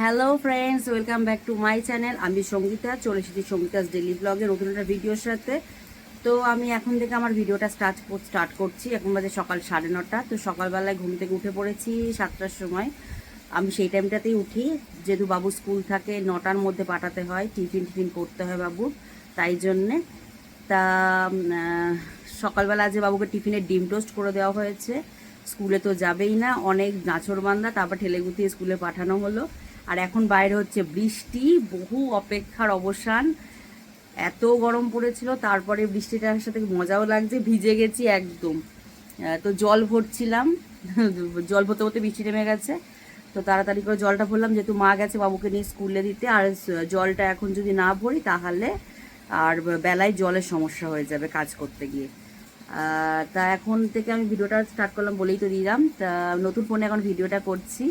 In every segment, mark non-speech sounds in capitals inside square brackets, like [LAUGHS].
Hello friends welcome back to my channel আমি সঙ্গীতা, চলে এসেছি সঙ্গীতাস ডেলি ব্লগে নতুন একটা ভিডিওর সাথে। তো আমি এখন থেকে আমার ভিডিওটা স্টার্ট স্টার্ট করছি। এখন বাজে সকাল সাড়ে নটা। তো সকালবেলায় ঘুম থেকে উঠে পড়েছি সাতটার সময়। আমি সেই টাইমটাতেই উঠি। যেহেতু বাবু স্কুল থাকে, নটার মধ্যে পাঠাতে হয়। টিফিন টিফিন করতে হয় বাবু তাই জন্যে তা সকালবেলা আজকে বাবুকে টিফিনের ডিম টোস্ট করে দেওয়া হয়েছে। স্কুলে তো যাবেই না। অনেক নাচর বান্দা। তারপর ঠেলে গুতিয়ে স্কুলে পাঠানো হলো। আর এখন বাইরে হচ্ছে বৃষ্টি, বহু অপেক্ষার অবসান। এত গরম পড়েছিল, তারপরে বৃষ্টিটার সাথে মজাও লাগছে, ভিজে গেছি একদম। তো জল ভরছিলাম, [LAUGHS] জল ভরতে ভরতে বৃষ্টি নেমে গেছে। তো তাড়াতাড়ি করে জলটা ভরলাম, যেহেতু মা গেছে বাবুকে নিয়ে স্কুলে দিতে, আর জলটা এখন যদি না ভরি তাহলে আর বেলায় জলের সমস্যা হয়ে যাবে কাজ করতে গিয়ে। তা এখন থেকে আমি ভিডিওটা স্টার্ট করলাম বলেই তো দিলাম। তা নতুন ফোনে এখন ভিডিওটা করছি।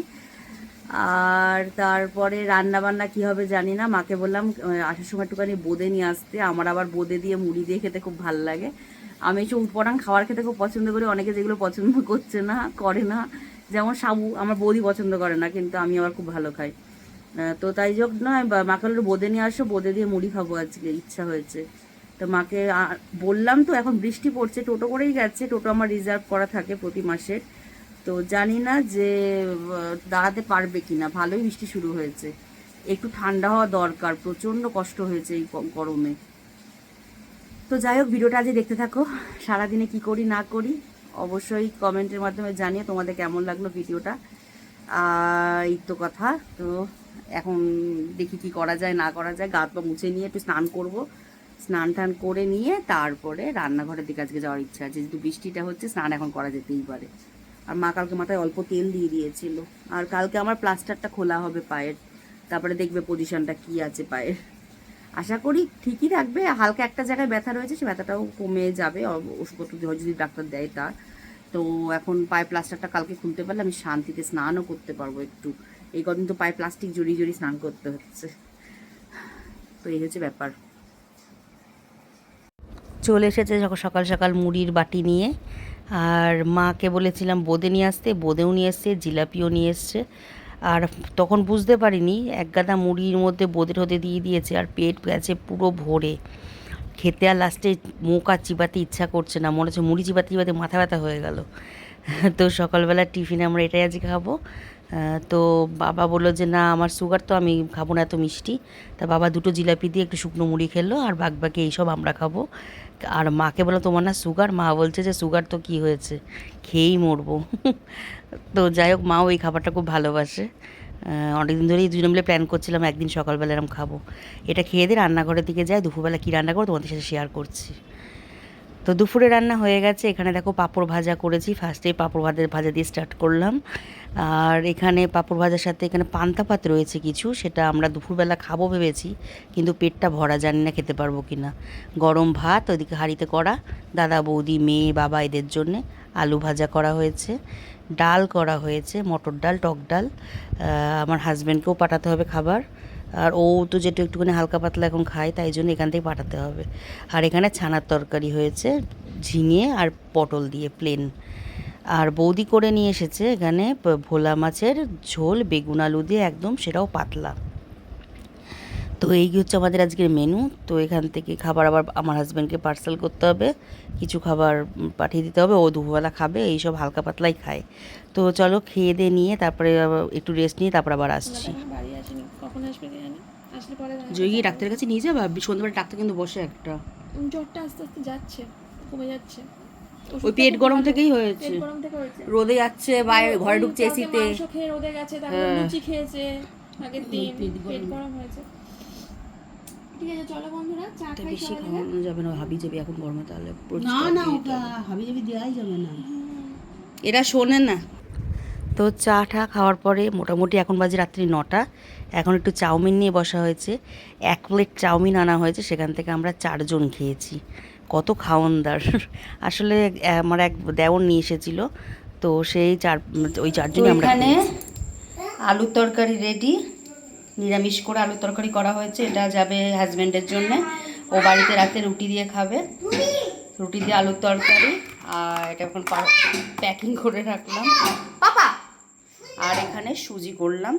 আর তারপরে রান্না বান্না কি হবে জানি না। মাকে বললাম আসার সময় একটুখানি বোঁদে নিয়ে আসতে। আমার আবার বোঁদে দিয়ে মুড়ি দিয়ে খেতে খুব ভালো লাগে। আমি একটু উৎপরাং খাবার খেতে খুব পছন্দ করি। অনেকে যেগুলো পছন্দ করছে না, করে না। যেমন সাবু আমার বৌদি পছন্দ করে না, কিন্তু আমি আবার খুব ভালো খাই। তো তাই জন্য মাকে বলল, বোঁদে নিয়ে আসো, বোঁদে দিয়ে মুড়ি খাব আজকে। ইচ্ছা হয়েছে। তো মাকে বললাম তো, এখন বৃষ্টি পড়ছে, টোটো করেই গেছে। টোটো আমার রিজার্ভ করা থাকে প্রতি মাসের তো জানি না যে দাঁড়াতে পারবে কিনা। ভালোই বৃষ্টি শুরু হয়েছে। একটু ঠান্ডা হওয়া দরকার। প্রচণ্ড কষ্ট হয়েছে এই গরমে। তো যাই হোক, ভিডিওটা আজকে দেখতে থাকো। সারাদিনে কি করি, না করি, অবশ্যই কমেন্টের মাধ্যমে জানিয়ে তোমাদের কেমন লাগল ভিডিওটা। এই তো কথা। তো এখন দেখি কি করা যায়, না করা যায়। গাত পা মুছে নিয়ে একটু স্নান করব। স্নান টান করে নিয়ে তারপরে রান্নাঘরের দিকে আজকে যাওয়ার ইচ্ছা আছে। যেহেতু বৃষ্টিটা হচ্ছে, স্নান এখন করা যেতেই পারে। আর মা কালকে মাথায় অল্প তেল দিয়ে দিয়েছিল। আর কালকে আমার প্লাস্টারটা খোলা হবে পায়ের। তারপরে দেখবে পজিশনটা কি আছে পায়ের। আশা করি ঠিকই থাকবে। হালকা একটা জায়গায় ব্যথা রয়েছে, সে ব্যথাটাও কমে যাবে। ওষুধপত্র যদি ডাক্তার দেয় তার। তো এখন পায়ে প্লাস্টারটা কালকে খুলতে পারলে আমি শান্তিতে স্নানও করতে পারব একটু। এই কদিন তো পায়ে প্লাস্টিক জড়িয়ে জড়িয়ে স্নান করতে হচ্ছে। তো এই হচ্ছে ব্যাপার। চলে এসেছে যখন সকাল সকাল মুড়ির বাটি নিয়ে। আর মাকে বলেছিলাম, বোঁদে নিয়ে আসতে, বোঁদেও নিয়ে এসছে, জিলাপিও নিয়ে এসছে। আর তখন বুঝতে পারিনি, এক গাদা মুড়ির মধ্যে বোঁদে ঠোদে দিয়ে দিয়েছে আর পেট গেছে পুরো ভরে। খেতে আর লাস্টে মুখ আর চিবাতে ইচ্ছা করছে না, মনে হচ্ছে মুড়ি চিবাতে চিবাতে মাথা ব্যথা হয়ে গেল। তো সকালবেলা টিফিনে আমরা এটাই আজকে খাব। তো বাবা বলল যে, না, আমার সুগার তো আমি খাব না, এত মিষ্টি। তা বাবা দুটো জিলাপি দিয়ে একটু শুকনো মুড়ি খেলো আর বাদ বাকি এইসব আমরা খাব। আর মাকে বলো তোমার না সুগার মা বলছে যে সুগার তো কি হয়েছে? খেয়েই মরবো। তো যাই হোক মাও এই খাবারটা খুব ভালোবাসে। অনেকদিন ধরেই দুজন মিলে প্ল্যান করছিলাম, একদিন সকালবেলা এরকম খাব। এটা খেয়ে দিয়ে রান্নাঘরের দিকে যাই, দুপুরবেলা কী রান্না করো তোমাদের সাথে শেয়ার করছি। তো দুপুরে রান্না হয়ে গেছে। এখানে দেখো পাঁপড় ভাজা করেছি। ফার্স্টেই পাঁপড় ভাজা ভাজা দিয়ে স্টার্ট করলাম। আর এখানে পাঁপড় ভাজার সাথে এখানে পান্তা পাত রয়েছে কিছু, সেটা আমরা দুপুরবেলা খাব ভেবেছি, কিন্তু পেটটা ভরা জানি না খেতে পারব কি না গরম ভাত, ওইদিকে হাঁড়িতে করা দাদা, বৌদি, মেয়ে, বাবা এদের জন্যে আলু ভাজা করা হয়েছে। ডাল করা হয়েছে, মটর ডাল, টক ডাল। আমার হাজব্যান্ডকেও পাঠাতে হবে খাবার। আর ও তো যেটু একটুখানি হালকা পাতলা এখন খায়, তাই জন্য এখান থেকে পাঠাতে হবে। আর এখানে ছানার তরকারি হয়েছে, ঝিঙে আর পটল দিয়ে প্লেন আর বৌদি করে নিয়ে এসেছে এখানে ভোলা মাছের ঝোল, বেগুন আলু দিয়ে একদম সেটাও পাতলা। তো এই হচ্ছে আমাদের আজকের মেনু তো এখান থেকে খাবার আবার আমার হাজব্যান্ডকে পার্সেল করতে হবে, কিছু খাবার পাঠিয়ে দিতে হবে, ও দুপুরবেলা খাবে এইসব হালকা পাতলাই খায়। তো চলো খেয়ে দিয়ে নিয়ে তারপরে একটু রেস্ট নিয়ে তারপর আবার আসছি এখন বাড়ি আসেনি কখন আসবে কে জানে আসলে পরে ডাক্তারের কাছে নিয়ে যাবা? সন্ধ্যাবেলা ডাক্তার কিন্তু বসে একটা। জ্বরটা আস্তে আস্তে যাচ্ছে কমে যাচ্ছে। ওই পেট গরম থেকেই হয়েছে। পেট গরম থেকে হয়েছে। রোদে যাচ্ছে বাইরে ঘরে ঢুকছে এসিতে। মাংস খেয়ে রোদে গেছে তারপর হ্যাঁ। লুচি খেয়েছে আগের দিন পেট গরম। হয়েছে। ঠিক আছে চলো বন্ধুরা চা এটা খাই বেশি খাওয়ানো যাবে না হাবি যাবে এখন গরমে তাহলে। না না ওটা হাবি জাবি দেওয়াই যাবে না। এরা শোনে না। তো চা টা খাওয়ার পরে মোটামুটি এখন বাজে রাত্রি নটা। এখন একটু চাউমিন নিয়ে বসা হয়েছে। এক প্লেট চাউমিন আনা হয়েছে সেখান থেকে আমরা চারজন খেয়েছি। কত খাওয়নদার। আসলে আমার এক দেওর নিয়ে এসেছিল তো সেই চার ওই চারজনই আমরা এখানে। আলুর তরকারি রেডি নিরামিষ করে আলুর তরকারি করা হয়েছে এটা যাবে হাজব্যান্ডের জন্য। ও বাড়িতে রাতে রুটি দিয়ে খাবে। রুটি দিয়ে আলুর তরকারি আর এটা এখন প্যাকিং করে রাখলাম। আর এখানে সুজি করলাম।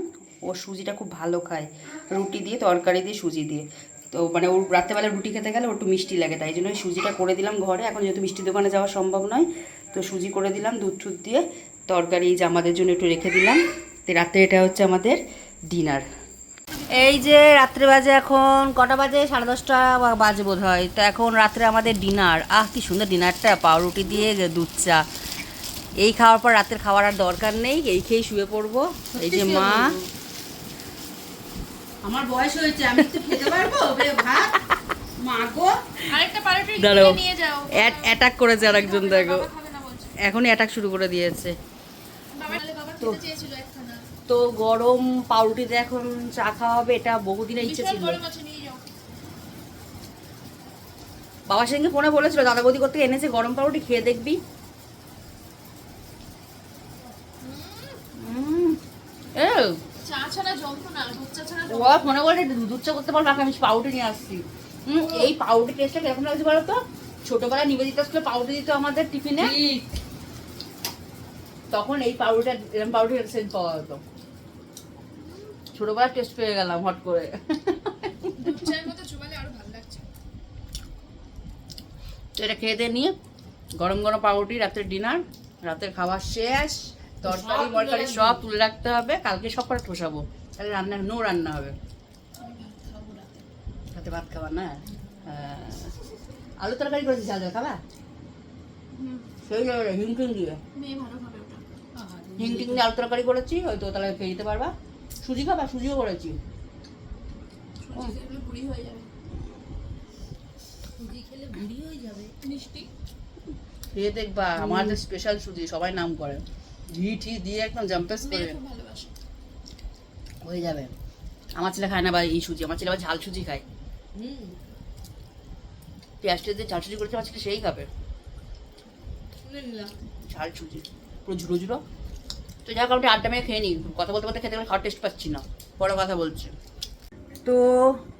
ও সুজিটা খুব ভালো খায়। রুটি দিয়ে, তরকারি দিয়ে, সুজি দিয়ে। তো মানে ওর রাত্রেবেলা রুটি খেতে গেলে একটু মিষ্টি লাগে, তাই জন্য সুজিটা করে দিলাম ঘরে। এখন যেহেতু মিষ্টি দোকানে যাওয়া সম্ভব নয়, তো সুজি করে দিলাম, দুধ টুধ দিয়ে। তরকারি যে আমাদের জন্য একটু রেখে দিলাম। তো রাত্রে এটা হচ্ছে আমাদের ডিনার। এই যে রাত্রে বাজে এখন কটা বাজে? সাড়ে দশটা বাজে বোধ হয় তো এখন রাত্রে আমাদের ডিনার। আহ, কি সুন্দর ডিনারটা। পাউরুটি দিয়ে দুধ চা। এই খাওয়ার পর রাতের খাওয়ার আর দরকার নেই এই খেয়েই শুয়ে পড়ব। এই যে মা। আমার বয়স হয়েছে আমি তো খেতে পারব? বে ভাত। মা আরেকটা পাউরুটি নিয়ে যাও। অ্যাটাক করেছে আর একজন দেখো। এখনই অ্যাটাক শুরু করে দিয়েছে। তো গরম পাউরুটিতে এখন চা খাওয়া হবে এটা বহুদিনের ইচ্ছে ছিল। বাবার সঙ্গে ফোনে বলেছিল দাদা বৌদি করতে এনেছে গরম পাউরুটি খেয়ে দেখবি উম, এ, চা ছাড়া জমতো না দুধ ও ফোনে বলে দুধ চা করতে পারব আমি পাউরুটি নিয়ে আসছি। হুম এই পাউরুটি টেস্টটা কীরকম লাগছে বলো তো? ছোটবেলায় নিবেদিতা স্কুলে পাউরুটি দিত আমাদের টিফিনে? তখন এই পাউরুটা এরকম পাউরুটি সেন্ট পাওয়া যেত। ছোটবেলায় টেস্ট পেয়ে গেলাম হট করে। তো এটা খেয়ে দিয়ে নিয়ে গরম গরম পাউরুটি রাতের ডিনার রাতের খাবার শেষ তরকারি মরকারি সব তুলে রাখতে হবে। কালকে সব করে ঠোসাবো। তাহলে রান্না নো রান্না হবে। আমি ভাত খাবার না। আলু তরকারি করেছি ঝাল ঝাল খাবা? সেই যাবে হিং টিং দিয়ে। মেয়ে ভালো খাবে ওটা হিং টিং দিয়ে আলু তরকারি করেছি ওই তো তাহলে খেয়ে দিতে পারবা। সুজি খাবা? সুজিও করেছি। খেয়ে দেখবা আমাদের স্পেশাল সুজি সবাই নাম করে। ঘি ঠি দিয়ে একদম জাম্পেস করে। হয়ে যাবে। আমার ছেলে খায় না বা এই সুজি আমার ছেলে আবার ঝাল সুজি খায়। হুম। পেঁয়াজ টেয়াজ দিয়ে ঝাল সুজি করেছে আমার ছেলে সেই খাবে। ঝাল সুজি। পুরো ঝুড়ো ঝুড়ো তো যাক আমি আড্ডা মেরে খেয়ে নিই কথা বলতে বলতে খেতে গেলে খাওয়ার টেস্ট পাচ্ছি না। বড় কথা বলছে। তো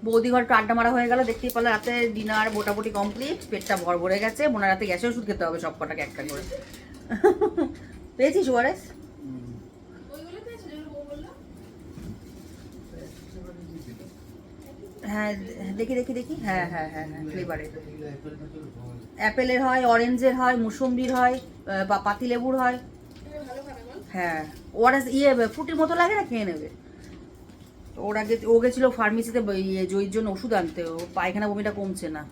বৌদি ঘর আড্ডা মারা হয়ে গেল দেখতেই পারলে রাতে ডিনার মোটামুটি কমপ্লিট পেটটা ভর ভরে গেছে। মনে রাতে গ্যাসে ওষুধ খেতে হবে সব কটাকে একটা করে। পেয়েছিস ওয়ারেস ওইগুলো পেয়েছ যেগুলো বউ বলল হ্যাঁ দেখি দেখি দেখি। হ্যাঁ হ্যাঁ হ্যাঁ হ্যাঁ ফ্লেভারের অ্যাপেলের হয় অরেঞ্জের হয়, মুসম্বির হয় বা পাতিলেবুর হয়। হ্যাঁ ওরা ইয়ে ফ্রুটির মতো লাগে না, খেয়ে নেবে। ওর আগে, ও গেছিল ফার্মেসিতে ইয়ে জয়ীর জন্য ওষুধ আনতে। ও পায়খানা বমিটা কমছে না।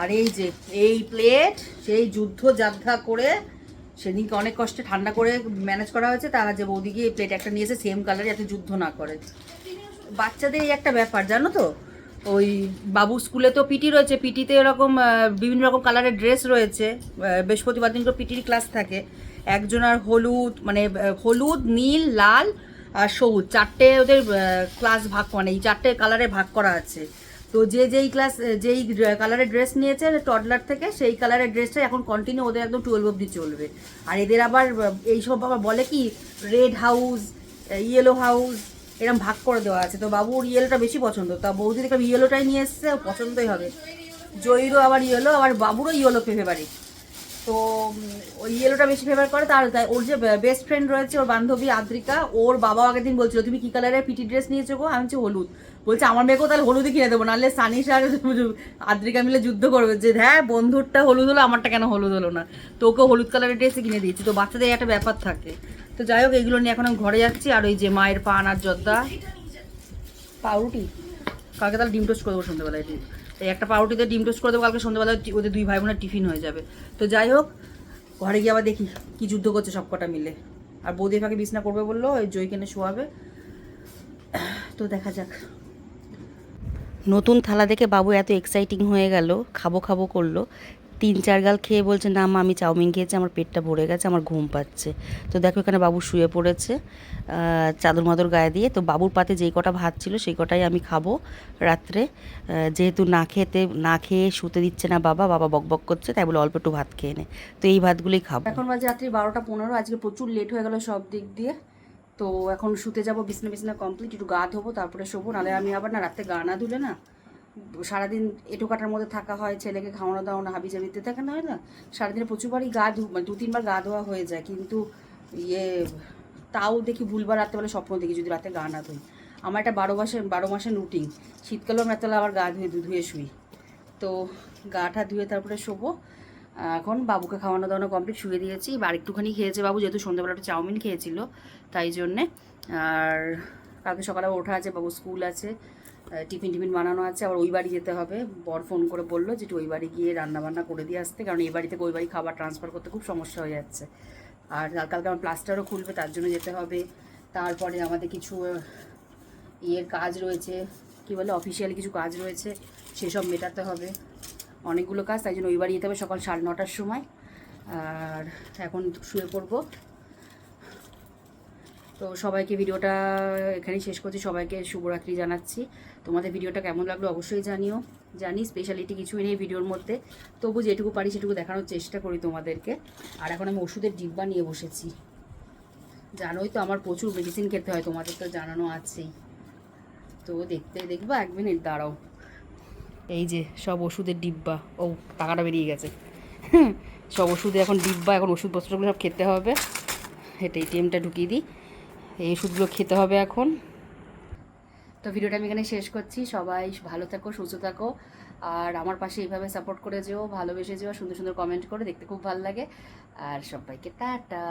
আর এই যে, এই প্লেট সেই যুদ্ধ যাদ্ধা করে সেদিনকে অনেক কষ্টে ঠান্ডা করে ম্যানেজ করা হয়েছে। তারা যে এই প্লেট একটা নিয়েছে সেম কালারে যাতে যুদ্ধ না করে। বাচ্চাদের এই একটা ব্যাপার, জানো তো? ওই বাবু স্কুলে তো পিটি রয়েছে, পিটিতে এরকম বিভিন্ন রকম কালারের ড্রেস রয়েছে বৃহস্পতিবার দিন তো পিটির ক্লাস থাকে। একজন আর হলুদ মানে হলুদ, নীল, লাল আর সবুজ, চারটে ওদের ক্লাস ভাগ মানে এই চারটে কালারে ভাগ করা আছে। তো যে যেই ক্লাস, যেই কালারের ড্রেস নিয়েছে টডলার থেকে, সেই কালারের ড্রেসটা এখন কন্টিনিউ ওদের একদম টুয়েলভ অবধি চলবে। আর এদের আবার এইসব আবার বলে কি রেড হাউস ইয়েলো হাউস এরকম ভাগ করে দেওয়া আছে। তো বাবুর ইয়েলোটা বেশি পছন্দ। তা বৌদি দেখলাম ইয়েলোটাই নিয়ে এসছে পছন্দই হবে। জয়ীরও আবার ইয়েলো আবার বাবুরও ইয়েলো ফেভারিট তো ওই ইয়েলোটা বেশি ফেভার করে, তার ওর যে বেস্ট ফ্রেন্ড রয়েছে, ওর বান্ধবী আদ্রিকা, ওর বাবা আগের দিন বলছিল, তুমি কি কালারের পিটি ড্রেস নিয়েছো গো? আমি হচ্ছে হলুদ। বলছে, আমার মেয়েকেও তাহলে হলুদই কিনে দেবো, নাহলে সানিস আর [LAUGHS] আদ্রিকা মিলে যুদ্ধ করবে। যে হ্যাঁ বন্ধুরটা হলুদ হলো, আমারটা কেন হলুদ হলো না? তো ওকে হলুদ কালারের ড্রেসই কিনে দিয়েছি। তো বাচ্চাদের একটা ব্যাপার থাকে। তো যাই হোক, এগুলো নিয়ে এখন আমি ঘরে যাচ্ছি। আর ওই যে মায়ের পান আর জর্দা। পাউরুটি? কালকে তাহলে ডিম টোস্ট করে দেবো সন্ধ্যেবেলায় ঠিক এই একটা পাউরুটিতে ডিম টোস্ট করে দেবো, কালকে সন্ধ্যেবেলায় ওদের দুই ভাই বোনের টিফিন হয়ে যাবে। তো যাই হোক, ঘরে গিয়ে আবার দেখি কি যুদ্ধ করছে সব কটা মিলে। আর বৌদি ফাঁকে বিছনা করবে বলল, ওই জয় কেনে শোয়াবে। তো দেখা যাক। নতুন থালা দেখে বাবু এত এক্সাইটিং হয়ে গেল, খাব খাব করল। তিন চার গাল খেয়ে বলছে, না মা, আমি চাউমিন খেয়েছি, আমার পেটটা ভরে গেছে, আমার ঘুম পাচ্ছে। তো দেখো এখানে বাবু শুয়ে পড়েছে চাদর মাদর গায়ে দিয়ে। তো বাবুর পাতে যেই কটা ভাত ছিল, সেই কটাই আমি খাব রাত্রে। যেহেতু না খেতে, না খেয়ে শুতে দিচ্ছে না বাবা বাবা বক বক করছে, তাই বলে অল্প একটু ভাত খেয়ে নে। তো এই ভাতগুলোই খাব। এখন বাজে রাত্রি বারোটা পনেরো, আজকে প্রচুর লেট হয়ে গেল সব দিক দিয়ে। তো এখন শুতে যাব বিছনা বিছনা কমপ্লিট একটু গা ধোবো, তারপরে শোবো নাহলে আমি আবার না রাতে গা না ধুলে না সারাদিন এটো কাটার মধ্যে থাকা হয়, ছেলেকে খাওয়ানো দাওয়ানো হাবি জাবিতে থাকে না হয় না? সারাদিনে প্রচুরবারই গা ধু মানে দু, তিনবার গা ধোয়া হয়ে যায়, কিন্তু ইয়ে তাও দেখি ভুলবার রাত্রেবেলা স্বপ্ন দেখি, যদি রাতে গা না ধুই। আমার একটা বারো মাসে, বারো মাসের রুটিন শীতকালেও রাত্রেবেলা আবার গা ধুয়ে ধুয়ে শুই। তো গাটা ধুয়ে তারপরে শোবো। এখন বাবুকে খাওয়ানো দাওয়ানো কমপ্লিট শুয়ে দিয়েছি আর একটুখানি খেয়েছে বাবু, যেহেতু সন্ধ্যাবেলা একটু চাউমিন খেয়েছিল, তাই জন্যে। আর কালকে সকালে ওঠা আছে, বাবু স্কুল আছে টিফিন টিফিন বানানো আছে, আবার ওই বাড়ি যেতে হবে। বর ফোন করে বলল যে ওই বাড়ি গিয়ে রান্না বান্না করে দিয়ে আসতে। কারণ এই বাড়ি থেকে ওই বাড়ি খাবার ট্রান্সফার করতে খুব সমস্যা হয়ে যাচ্ছে। আর কালকে আমার প্লাস্টারও খুলবে, তার জন্য যেতে হবে। তারপরে আমাদের কিছু ইয়ের কাজ রয়েছে। কি বলে অফিসিয়ালি কিছু কাজ রয়েছে, সেসব মেটাতে হবে। অনেকগুলো কাজ, তাই জন্য ওই বাড়ি যেতে হবে সকাল সাড়ে নটার সময়। আর এখন শুয়ে পড়ব। তো সবাইকে ভিডিওটা এখানেই শেষ করছি। সবাইকে শুভরাত্রি জানাচ্ছি। তোমাদের ভিডিওটা কেমন লাগল অবশ্যই জানিও। জানি স্পেশালিটি কিছুই নেই ভিডিওর মধ্যে। তবু যেটুকু পারি সেটুকু দেখানোর চেষ্টা করি তোমাদেরকে। আর এখন আমি ওষুধের ডিব্বা নিয়ে বসেছি। জানোই তো আমার প্রচুর মেডিসিন খেতে হয়, তোমাদের তো জানানো আছেই। তো দেখতে দেখবা এক মিনিট, দাঁড়াও। এই যে সব ওষুধের ডিব্বা। ও, টাকাটা বেরিয়ে গেছে। সব ওষুধে এখন ডিব্বা, এখন ওষুধপত্রগুলো সব খেতে হবে। এটা এটিএমটা ঢুকিয়ে দিই। এই ওষুধগুলো খেতে হবে এখন। তো ভিডিওটা আমি এখানে শেষ করছি। সবাই ভালো থাকো, সুস্থ থাকো। আর আমার পাশে এইভাবে সাপোর্ট করে যেও, ভালোবেসে যেও, সুন্দর সুন্দর কমেন্ট করে দেখতে খুব ভালো লাগে। আর সবাইকে টাটা।